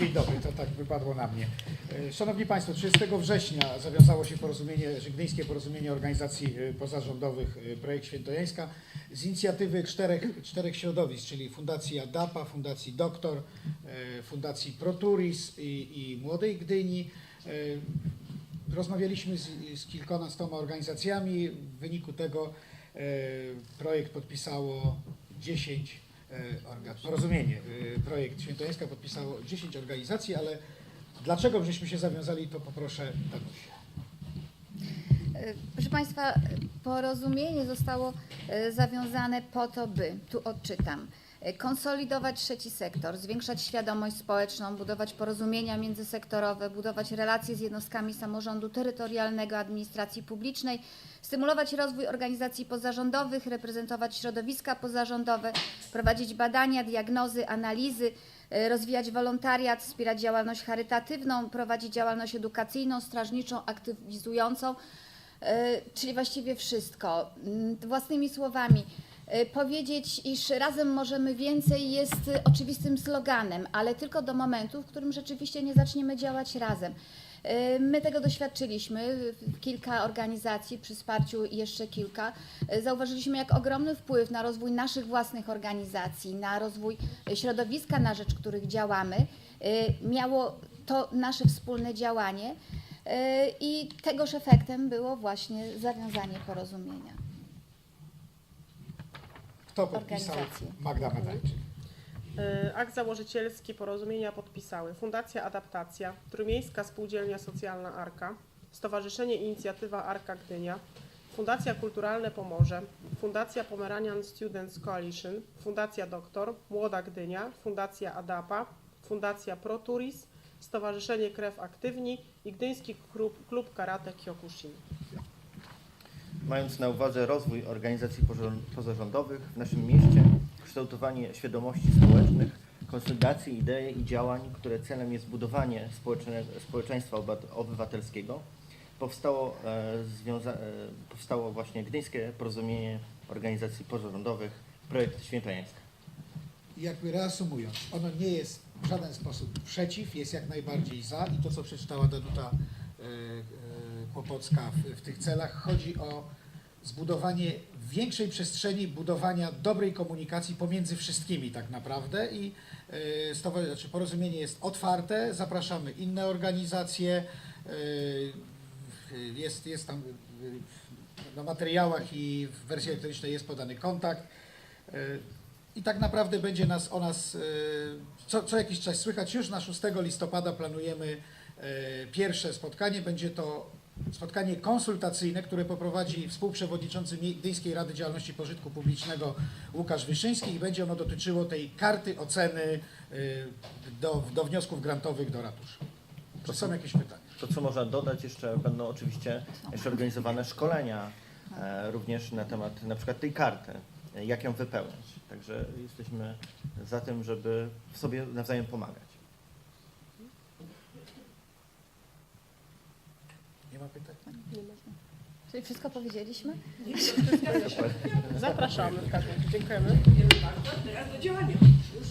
Dzień dobry, to tak wypadło na mnie. E, Szanowni Państwo, 30 września zawiązało się porozumienie, że Gdyńskie Porozumienie Organizacji e, Pozarządowych e, Projekt Świętojańska z inicjatywy czterech, czterech środowisk, czyli Fundacji ADAPA, Fundacji Doktor, Fundacji Proturis i, i Młodej Gdyni. Rozmawialiśmy z, z kilkunastoma organizacjami. W wyniku tego projekt podpisało 10 e, organ, porozumienie. e, Projekt Świętojańska podpisało 10 organizacji, ale dlaczego żeśmy się zawiązali, to poproszę Danusię. E, Proszę Państwa, porozumienie zostało e, zawiązane po to, by, tu odczytam, e, konsolidować trzeci sektor, zwiększać świadomość społeczną, budować porozumienia międzysektorowe, budować relacje z jednostkami samorządu terytorialnego, administracji publicznej, stymulować rozwój organizacji pozarządowych, reprezentować środowiska pozarządowe, prowadzić badania, diagnozy, analizy, e, rozwijać wolontariat, wspierać działalność charytatywną, prowadzić działalność edukacyjną, strażniczą, aktywizującą, E, czyli właściwie wszystko. Mm, Własnymi słowami, powiedzieć, iż razem możemy więcej jest e, oczywistym sloganem, ale tylko do momentu, w którym rzeczywiście nie zaczniemy działać razem. E, My tego doświadczyliśmy, kilka organizacji przy wsparciu jeszcze kilka. E, Zauważyliśmy, jak ogromny wpływ na rozwój naszych własnych organizacji, na rozwój e, środowiska, na rzecz których działamy, e, miało to nasze wspólne działanie. E, I tegoż efektem było właśnie zawiązanie porozumienia. Kto podpisał? Magda Medalczyk. Y, Akt założycielski porozumienia podpisały Fundacja Adaptacja, Trójmiejska Spółdzielnia Socjalna Arka, Stowarzyszenie Inicjatywa Arka Gdynia, Fundacja Kulturalne Pomorze, Fundacja Pomeranian Students Coalition, Fundacja Doktor, Młoda Gdynia, Fundacja ADAPA, Fundacja ProTuris, Stowarzyszenie Krew Aktywni i Gdyński Klub, Klub Karate Kyokushin. Mając na uwadze rozwój organizacji pozarządowych w naszym mieście, kształtowanie świadomości społecznych, konsolidację idei i działań, które celem jest budowanie społeczeństwa obywa- obywatelskiego, powstało, e, e, powstało właśnie Gdyńskie Porozumienie Organizacji Pozarządowych Projekt Świętojańska. Jakby reasumując, ono nie jest w żaden sposób przeciw, jest jak najbardziej za i to, co przeczytała Danuta e, Kłopocka w, w tych celach, chodzi o zbudowanie większej przestrzeni budowania dobrej komunikacji pomiędzy wszystkimi tak naprawdę i stowa- znaczy porozumienie jest otwarte, zapraszamy inne organizacje, e, jest, jest tam na materiałach i w wersji elektronicznej jest podany kontakt. E, I tak naprawdę będzie nas o nas e, co, co jakiś czas słychać. Już na 6 listopada planujemy pierwsze spotkanie. Będzie to spotkanie konsultacyjne, które poprowadzi współprzewodniczący Gdyńskiej Rady Działalności Pożytku Publicznego Łukasz Wyszyński i będzie ono dotyczyło tej karty oceny e, do, do wniosków grantowych do ratuszy. Czy są jakieś pytania? To, co można dodać, jeszcze będą oczywiście jeszcze organizowane szkolenia e, również na temat na przykład tej karty, jak ją wypełniać. Także jesteśmy za tym, żeby sobie nawzajem pomagać. Nie pytań? Czyli wszystko powiedzieliśmy? Zapraszamy w każdym razie. Dziękujemy. Teraz do działania. Już